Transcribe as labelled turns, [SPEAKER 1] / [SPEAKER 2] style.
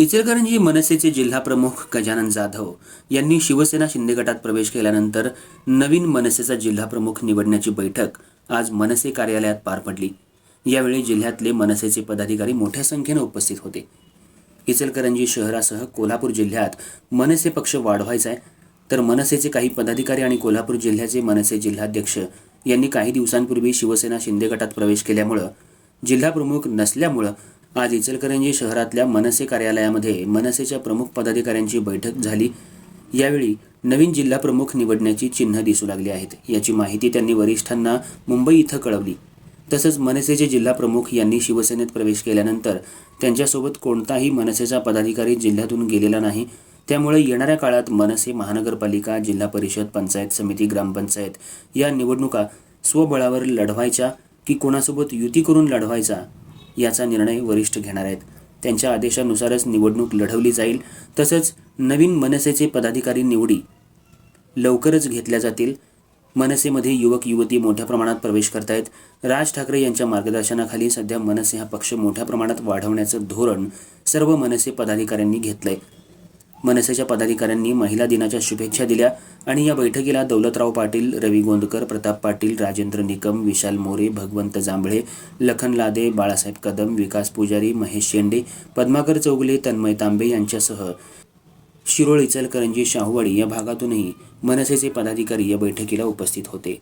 [SPEAKER 1] इचलकरंजी मनसेचे जिल्हा प्रमुख गजानन जाधव यांनी शिवसेना शिंदे गटात प्रवेश केल्यानंतर नवीन मनसेचा जिल्हा प्रमुख निवडण्याची बैठक आज मनसे कार्यालयात पार पडली. यावेळी जिल्ह्यातले मनसेचे पदाधिकारी मोठ्या संख्येनं उपस्थित होते. इचलकरंजी शहरासह कोल्हापूर जिल्ह्यात मनसे पक्ष वाढवायचा आहे तर मनसेचे काही पदाधिकारी आणि कोल्हापूर जिल्ह्याचे मनसे जिल्हाध्यक्ष यांनी काही दिवसांपूर्वी शिवसेना शिंदे गटात प्रवेश केल्यामुळं जिल्हाप्रमुख नसल्यामुळं आज इचलकरंजी शहरातल्या मनसे कार्यालयामध्ये मनसेच्या प्रमुख पदाधिकाऱ्यांची बैठक झाली. यावेळी नवीन जिल्हाप्रमुख निवडण्याची चिन्ह दिसू लागली आहेत. याची माहिती त्यांनी वरिष्ठांना मुंबई इथं कळवली. तसंच मनसेचे जिल्हाप्रमुख यांनी शिवसेनेत प्रवेश केल्यानंतर त्यांच्यासोबत कोणताही मनसेचा पदाधिकारी जिल्ह्यातून गेलेला नाही. त्यामुळे येणाऱ्या काळात मनसे महानगरपालिका जिल्हा परिषद पंचायत समिती ग्रामपंचायत या निवडणुका स्वबळावर लढवायच्या की कोणासोबत युती करून लढवायचा याचा निर्णय वरिष्ठ घेणार आहेत. त्यांच्या आदेशानुसारच निवडणूक लढवली जाईल. तसंच नवीन मनसेचे पदाधिकारी निवडी लवकरच घेतल्या जातील. मनसेमध्ये युवक युवती मोठ्या प्रमाणात प्रवेश करतायत. राज ठाकरे यांच्या मार्गदर्शनाखाली सध्या मनसे हा पक्ष मोठ्या प्रमाणात वाढवण्याचं धोरण सर्व मनसे पदाधिकाऱ्यांनी घेतलंय. मनसेच्या पदाधिकाऱ्यांनी महिला दिनाच्या शुभेच्छा दिल्या आणि या बैठकीला दौलतराव पाटील रवी गोंदकर प्रताप पाटील राजेंद्र निकम विशाल मोरे भगवंत जांभळे लखन लादे बाळासाहेब कदम विकास पुजारी महेश शेंडे पद्माकर चौगले तन्मय तांबे यांच्यासह शिरोळ इचलकरंजी शाहूवाडी या भागातूनही मनसेचे पदाधिकारी या बैठकीला उपस्थित होते.